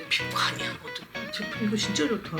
내 피부가 아니야. 제품 이거 진짜 좋다.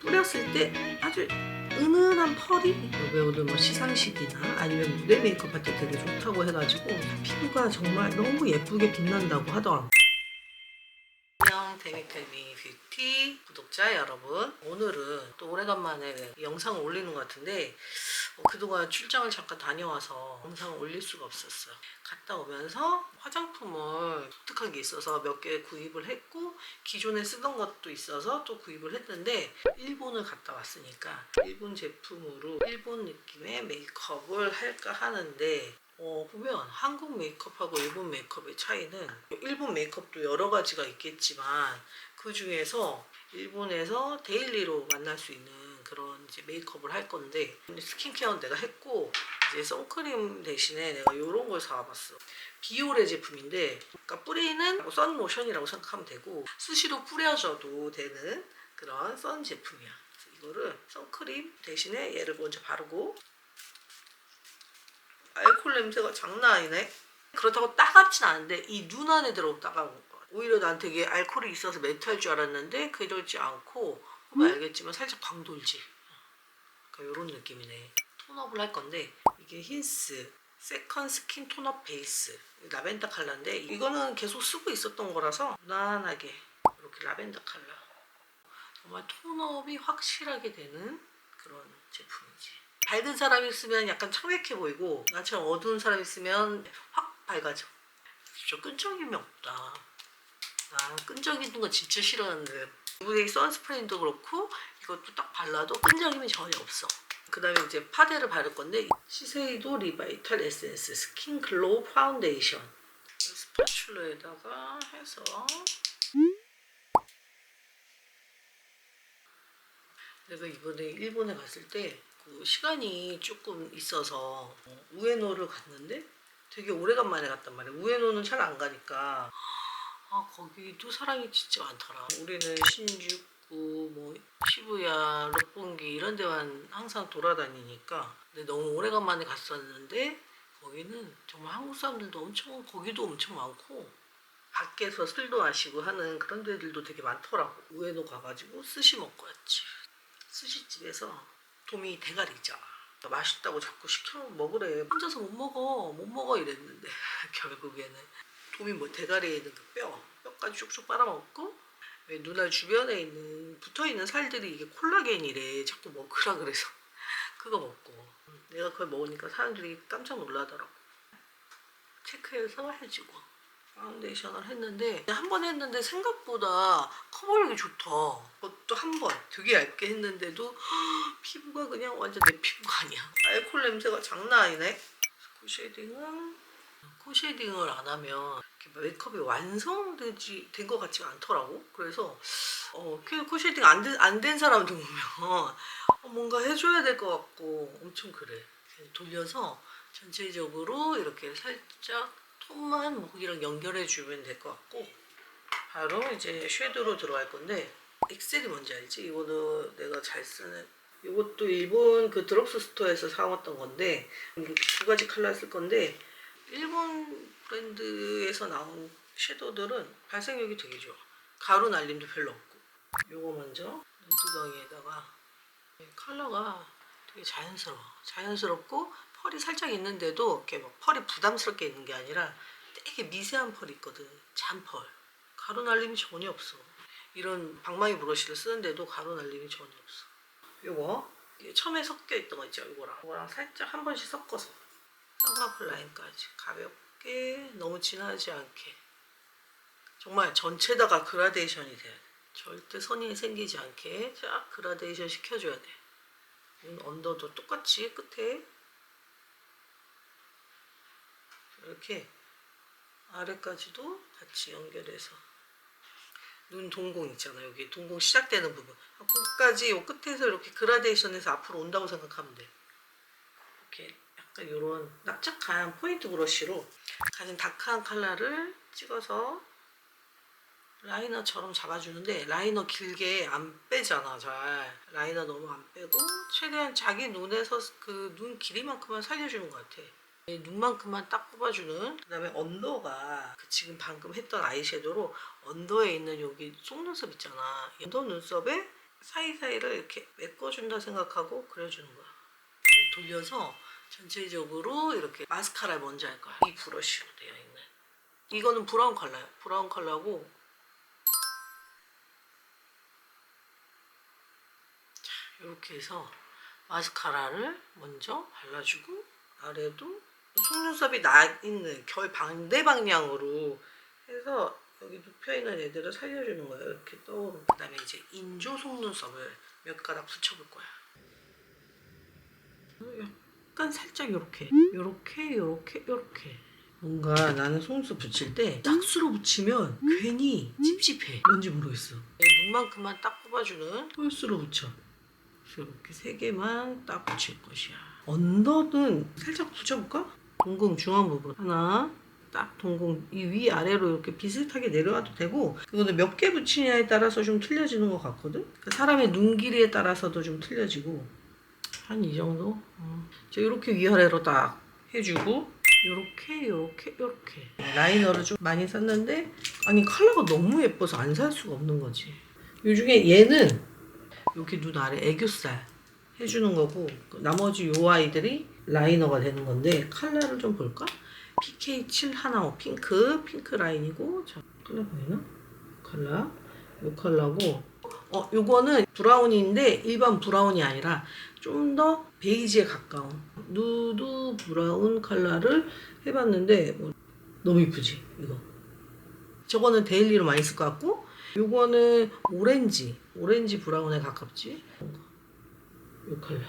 뿌렸을 때 아주 은은한 펄이 왜 오늘 뭐 시상식이나 아니면 무대 메이크업 할 때 되게 좋다고 해가지고 피부가 정말 너무 예쁘게 빛난다고 하더라고. 안녕 데미텔미 뷰티 구독자 여러분 오늘은 또 오래간만에 영상을 올리는 것 같은데 어, 그동안 출장을 잠깐 다녀와서 영상을 올릴 수가 없었어요. 갔다 오면서 화장품을 독특한 게 있어서 몇 개 구입을 했고 기존에 쓰던 것도 있어서 또 구입을 했는데 일본을 갔다 왔으니까 일본 제품으로 일본 느낌의 메이크업을 할까 하는데 어, 보면 한국 메이크업하고 일본 메이크업의 차이는 일본 메이크업도 여러 가지가 있겠지만 그 중에서 일본에서 데일리로 만날 수 있는 그런 이제 메이크업을 할 건데 스킨케어는 내가 했고 이제 선크림 대신에 내가 이런 걸 사와봤어. 비오레 제품인데 그러니까 뿌리는 선 로션이라고 생각하면 되고 수시로 뿌려줘도 되는 그런 선 제품이야. 이거를 선크림 대신에 얘를 먼저 바르고 알코올 냄새가 장난 아니네. 그렇다고 따갑진 않은데 이 눈 안에 들어오면 따가운 거야. 오히려 난 되게 알코올이 있어서 매트할 줄 알았는데 그러지 않고 보면 알겠지만 살짝 광 돌지. 그러니까 이런 느낌이네. 톤업을 할 건데 이게 힌스 세컨 스킨 톤업 베이스 라벤더 컬러인데 이거는 계속 쓰고 있었던 거라서 무난하게 이렇게 라벤더 컬러 정말 톤업이 확실하게 되는 그런 제품이지. 밝은 사람이 쓰면 약간 청백해 보이고 나처럼 어두운 사람이 쓰면 확 밝아져. 진짜 끈적임이 없다. 아 끈적이는 거 진짜 싫어하는데 이번에 선스크린도 그렇고 이것도 딱 발라도 끈적임이 전혀 없어. 그 다음에 이제 파데를 바를 건데 시세이도 리바이탈 에센스 스킨 글로우 파운데이션 스파츌러에다가 해서 내가 이번에 일본에 갔을 때 그 시간이 조금 있어서 어, 우에노를 갔는데 되게 오래간만에 갔단 말이야. 우에노는 잘 안 가니까 아 거기도 사람이 진짜 많더라. 우리는 신주쿠, 뭐 시부야, 롯본기 이런 데만 항상 돌아다니니까 근데 너무 오래간만에 갔었는데 거기는 정말 한국 사람들도 엄청 거기도 엄청 많고 밖에서 술도 마시고 하는 그런 데들도 되게 많더라고. 우에노 가가지고 스시 먹고 왔지. 스시집에서 도미 대가리자. 맛있다고 자꾸 시켜 먹으래. 혼자서 못 먹어, 못 먹어 이랬는데 결국에는 도미 뭐 대가리에 있는 그 뼈, 뼈까지 쭉쭉 빨아먹고 왜 눈알 주변에 있는 붙어 있는 살들이 이게 콜라겐이래. 자꾸 먹으라 그래서 그거 먹고 내가 그걸 먹으니까 사람들이 깜짝 놀라더라고. 체크해서 해주고 파운데이션을 했는데 한 번 했는데 생각보다 커버력이 좋다. 그것도 한 번 되게 얇게 했는데도 피부가 그냥 완전 내 피부가 아니야. 알코올 냄새가 장난 아니네. 코 쉐딩은 코 쉐딩을 안 하면 메이크업이 완성되지 된 것 같지가 않더라고. 그래서 어, 코 쉐딩 안된 사람들 보면 어, 뭔가 해줘야 될 것 같고 엄청 그래. 돌려서 전체적으로 이렇게 살짝 톤만 목이랑 연결해 주면 될 것 같고 바로 이제 쉐도로 들어갈 건데 엑셀이 뭔지 알지? 이거도 내가 잘 쓰는 이것도 일본 그 드럭스 스토어에서 사왔던 건데 두 가지 컬러 쓸 건데 일본 브랜드에서 나온 섀도우들은 발색력이 되게 좋아. 가루 날림도 별로 없고. 요거 먼저 눈두덩이에다가 컬러가 되게 자연스러워. 자연스럽고 펄이 살짝 있는데도 이렇게 막 펄이 부담스럽게 있는 게 아니라 되게 미세한 펄이 있거든. 잔펄. 가루 날림이 전혀 없어. 이런 방망이 브러쉬를 쓰는데도 가루 날림이 전혀 없어. 요거? 처음에 섞여 있던 거 있죠? 요거랑. 요거랑 살짝 한 번씩 섞어서 쌍꺼풀 라인까지. 가볍게 너무 진하지 않게. 정말 전체다가 그라데이션이 돼야 돼 절대 선이 생기지 않게 쫙 그라데이션 시켜줘야 돼. 눈 언더도 똑같이 끝에. 이렇게 아래까지도 같이 연결해서. 눈 동공 있잖아 여기 동공 시작되는 부분. 거기까지 요 끝에서 이렇게 그라데이션해서 앞으로 온다고 생각하면 돼. 이렇게 이런 납작한 포인트 브러쉬로 가장 다크한 컬러를 찍어서 라이너처럼 잡아주는데 라이너 길게 안 빼잖아 잘. 라이너 너무 안 빼고 최대한 자기 눈에서 그 눈 길이만큼만 살려주는 것 같아. 네, 눈만큼만 딱 뽑아주는 그 다음에 언더가 그 지금 방금 했던 아이섀도우로 언더에 있는 여기 속눈썹 있잖아. 언더 눈썹에 사이사이를 이렇게 메꿔준다 생각하고 그려주는 거야. 네, 돌려서 전체적으로 이렇게 마스카라 먼저 할 거야. 이 브러쉬로 되어 있는. 이거는 브라운 컬러야 브라운 컬러고. 이렇게 해서 마스카라를 먼저 발라주고 아래도 속눈썹이 나 있는 결 반대 방향으로 해서 여기 눕혀 있는 애들을 살려주는 거예요. 이렇게 떠오르고 그 다음에 이제 인조 속눈썹을 몇 가닥 붙여볼 거야. 약간 살짝 이렇게, 이렇게, 이렇게, 이렇게. 뭔가 나는 속눈썹 붙일 때 짝수로 붙이면 괜히 찝찝해. 뭔지 모르겠어. 네, 눈만큼만 딱 뽑아주는 홀수로 붙여. 이렇게 세 개만 딱 붙일 것이야. 언더는 살짝 붙여볼까? 동공 중앙 부분 하나 딱 동공 이 위 아래로 이렇게 비슷하게 내려와도 되고 그거는 몇 개 붙이냐에 따라서 좀 틀려지는 것 같거든. 그 사람의 눈 길이에 따라서도 좀 틀려지고 한 이 정도. 어. 자 이렇게 위아래로 딱 해주고 요렇게 요렇게 요렇게 라이너를 좀 많이 샀는데 아니 컬러가 너무 예뻐서 안 살 수가 없는 거지. 이 중에 얘는 여기 눈 아래 애교살 해주는 거고 그 나머지 요 아이들이 라이너가 되는 건데 컬러를 좀 볼까? PK715 핑크 핑크 라인이고 자 컬러 보이나? 컬러 요 컬러고 어 요거는 브라운인데 일반 브라운이 아니라 좀 더 베이지에 가까운 누드 브라운 컬러를 해봤는데 뭐 너무 이쁘지 이거. 저거는 데일리로 많이 쓸 것 같고 요거는 오렌지 오렌지 브라운에 가깝지? 요 컬러.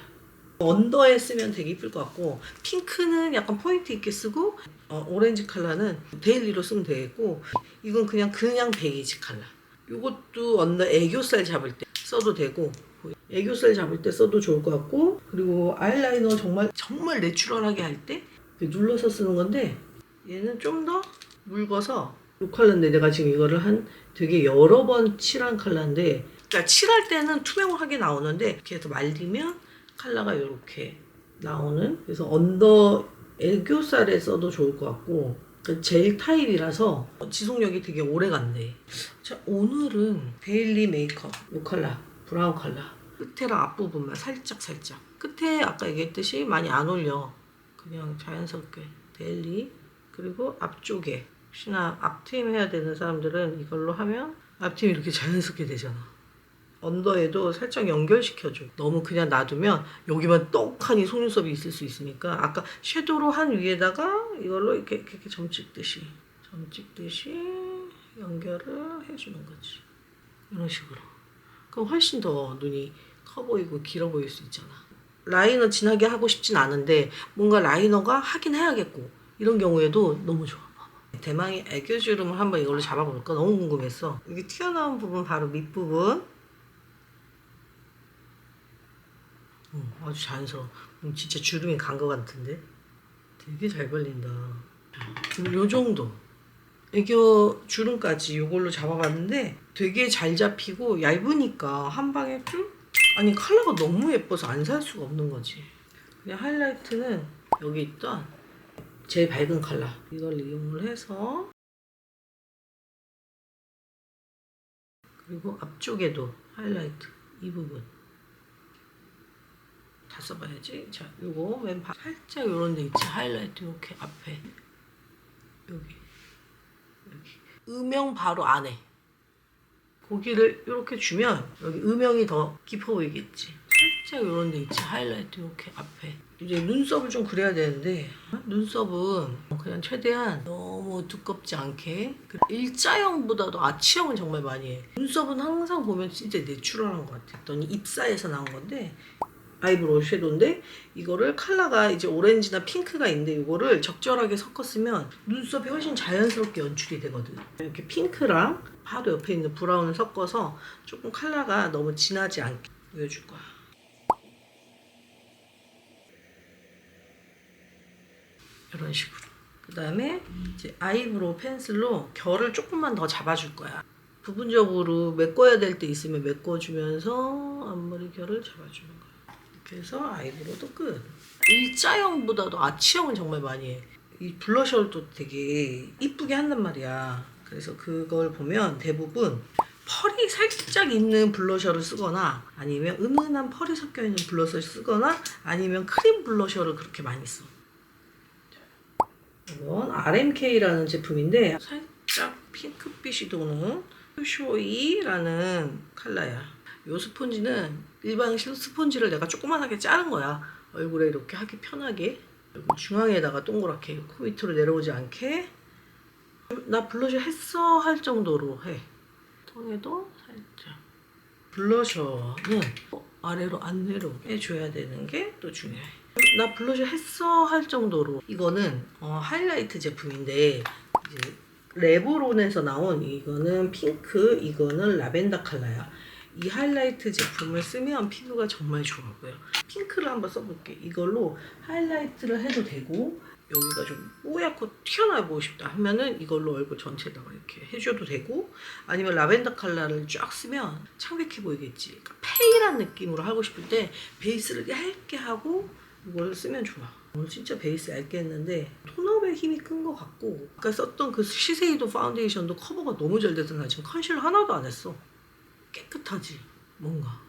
언더에 쓰면 되게 이쁠 것 같고 핑크는 약간 포인트 있게 쓰고 어, 오렌지 컬러는 데일리로 쓰면 되겠고 이건 그냥 그냥 베이지 컬러 요것도 언더 애교살 잡을 때 써도 되고 애교살 잡을 때 써도 좋을 것 같고 그리고 아이라이너 정말 정말 내추럴하게 할 때 눌러서 쓰는 건데 얘는 좀 더 묽어서 이 컬러인데 내가 지금 이거를 한 되게 여러 번 칠한 컬러인데 그러니까 칠할 때는 투명하게 나오는데 해서 말리면 컬러가 이렇게 나오는 그래서 언더 애교살에 써도 좋을 것 같고 그 젤 타입이라서 지속력이 되게 오래 간대 자 오늘은 데일리 메이크업 이 컬러 브라운 컬러. 끝에랑 앞부분만 살짝 살짝. 끝에 아까 얘기했듯이 많이 안 올려. 그냥 자연스럽게 데일리 그리고 앞쪽에. 혹시나 앞트임 해야 되는 사람들은 이걸로 하면 앞트임이 이렇게 자연스럽게 되잖아 언더에도 살짝 연결시켜줘. 너무 그냥 놔두면 여기만 떡하니 속눈썹이 있을 수 있으니까 아까 섀도우로 한 위에다가 이걸로 이렇게 이렇게, 이렇게 점 찍듯이 점 찍듯이 연결을 해주는 거지. 이런 식으로. 그럼 훨씬 더 눈이 커 보이고 길어 보일 수 있잖아. 라이너 진하게 하고 싶진 않은데 뭔가 라이너가 하긴 해야겠고 이런 경우에도 너무 좋아. 대망의 애교주름을 한번 이걸로 잡아볼까 너무 궁금했어. 여기 튀어나온 부분 바로 밑부분 어, 아주 자연스러워. 음, 진짜 주름이 간 것 같은데? 되게 잘 발린다. 그리고 요 정도. 애교 주름까지 요걸로 잡아봤는데 되게 잘 잡히고 얇으니까 한 방에 쭉? 아니 컬러가 너무 예뻐서 안 살 수가 없는 거지. 그냥 하이라이트는 여기 있던 제일 밝은 컬러 이걸 이용을 해서 그리고 앞쪽에도 하이라이트 이 부분 다 써봐야지. 자, 요거 맨 바, 살짝 요런 데 있지. 하이라이트 이렇게 앞에 여기 여기 음영 바로 안에 고기를 이렇게 주면 여기 음영이 더 깊어 보이겠지. 살짝 요런 데 있지. 하이라이트 이렇게 앞에 이제 눈썹을 좀 그려야 되는데 어? 눈썹은 그냥 최대한 너무 두껍지 않게 그 일자형보다도 아치형은 정말 많이 해. 눈썹은 항상 보면 진짜 내추럴한 것 같아. 했더니 입사에서 나온 건데 아이브로우 섀도우인데 이거를 컬러가 이제 오렌지나 핑크가 있는데 이거를 적절하게 섞었으면 눈썹이 훨씬 자연스럽게 연출이 되거든. 이렇게 핑크랑 바로 옆에 있는 브라운을 섞어서 조금 컬러가 너무 진하지 않게 보여줄 거야. 이런 식으로. 그 다음에 이제 아이브로우 펜슬로 결을 조금만 더 잡아줄 거야. 부분적으로 메꿔야 될 때 있으면 메꿔주면서 앞머리 결을 잡아주는 거야. 그래서 아이브로도 끝. 일자형보다도 아치형은 정말 많이 해. 이 블러셔도 되게 이쁘게 한단 말이야. 그래서 그걸 보면 대부분 펄이 살짝 있는 블러셔를 쓰거나 아니면 은은한 펄이 섞여 있는 블러셔를 쓰거나 아니면 크림 블러셔를 그렇게 많이 써. 이건 RMK라는 제품인데 살짝 핑크빛이 도는 쇼이라는 컬러야. 이 스폰지는 일반 실 스폰지를 내가 조그만하게 자른 거야. 얼굴에 이렇게 하기 편하게. 중앙에다가 동그랗게 코 밑으로 내려오지 않게. 나 블러셔 했어 할 정도로 해. 통에도 살짝. 블러셔는 아래로 안 내려오게 해줘야 되는 게 또 중요해. 나 블러셔 했어 할 정도로 이거는 어, 하이라이트 제품인데 이제 레브론에서 나온 이거는 핑크 이거는 라벤더 컬러야 이 하이라이트 제품을 쓰면 피부가 정말 좋아고요 핑크를 한번 써볼게 이걸로 하이라이트를 해도 되고 여기가 좀 뽀얗고 튀어나와 보고 싶다 하면은 이걸로 얼굴 전체에다가 이렇게 해줘도 되고 아니면 라벤더 컬러를 쫙 쓰면 창백해 보이겠지 그러니까 페일한 느낌으로 하고 싶을 때 베이스를 얇게 하고 이걸 쓰면 좋아. 오늘 진짜 베이스 얇게 했는데 톤업에 힘이 큰 것 같고 아까 썼던 그 시세이도 파운데이션도 커버가 너무 잘 돼서 나 지금 컨실러 하나도 안 했어. 깨끗하지 뭔가.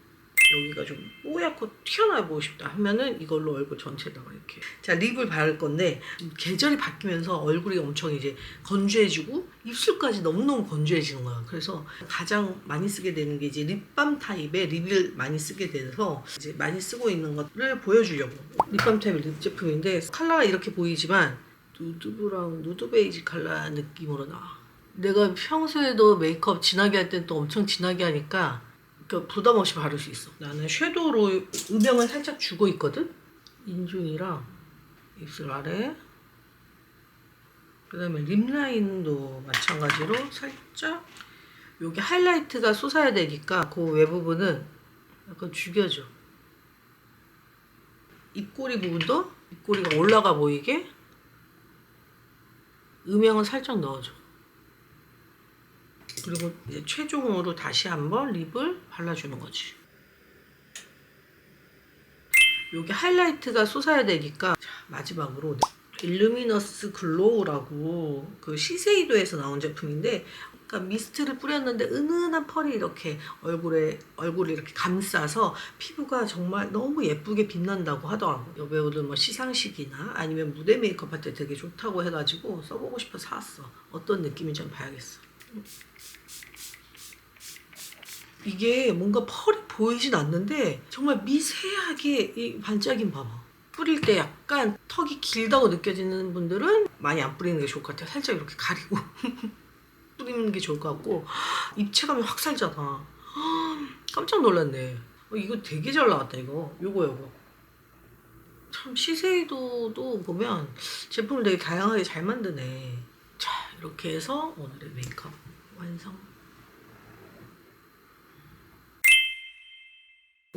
여기가 좀 뽀얗고 튀어나와 보고 싶다 하면은 이걸로 얼굴 전체에다가 이렇게. 자 립을 바를 건데 계절이 바뀌면서 얼굴이 엄청 이제 건조해지고 입술까지 너무너무 건조해지는 거야. 그래서 가장 많이 쓰게 되는 게 이제 립밤 타입의 립을 많이 쓰게 돼서 이제 많이 쓰고 있는 것을 보여주려고. 립밤 타입 립 제품인데 컬러가 이렇게 보이지만 누드 브라운 누드 베이지 컬러 느낌으로 나와 내가 평소에도 메이크업 진하게 할 땐 또 엄청 진하게 하니까 그러니까 부담 없이 바를 수 있어. 나는 섀도우로 음영을 살짝 주고 있거든. 인중이랑 입술 아래. 그다음에 립 라인도 마찬가지로 살짝 여기 하이라이트가 솟아야 되니까 그 외부분은 약간 죽여줘. 입꼬리 부분도 입꼬리가 올라가 보이게 음영을 살짝 넣어줘. 그리고 최종으로 다시 한번 립을 발라주는 거지. 여기 하이라이트가 솟아야 되니까 자, 마지막으로 일루미너스 글로우라고 그 시세이도에서 나온 제품인데 그러니까 미스트를 뿌렸는데 은은한 펄이 이렇게 얼굴에 얼굴을 이렇게 감싸서 피부가 정말 너무 예쁘게 빛난다고 하더라고. 여배우들 뭐 시상식이나 아니면 무대 메이크업 할 때 되게 좋다고 해가지고 써보고 싶어서 샀어. 어떤 느낌인지 한번 봐야겠어. 이게 뭔가 펄이 보이진 않는데 정말 미세하게 이 반짝임 봐봐. 뿌릴 때 약간 턱이 길다고 느껴지는 분들은 많이 안 뿌리는 게 좋을 것 같아요. 살짝 이렇게 가리고 뿌리는 게 좋을 것 같고 입체감이 확 살잖아. 깜짝 놀랐네. 어, 이거 되게 잘 나왔다 이거. 요거 요거. 참 시세이도도 보면 제품을 되게 다양하게 잘 만드네. 자 이렇게 해서 오늘의 메이크업 완성.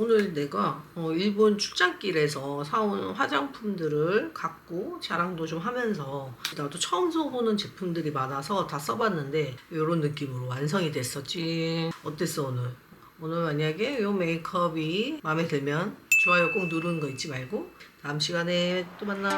오늘 내가 어, 일본 출장길에서 사온 화장품들을 갖고 자랑도 좀 하면서 나도 처음 써보는 제품들이 많아서 다 써봤는데 이런 느낌으로 완성이 됐었지 어땠어 오늘? 오늘 만약에 이 메이크업이 마음에 들면 좋아요 꼭 누르는 거 잊지 말고 다음 시간에 또 만나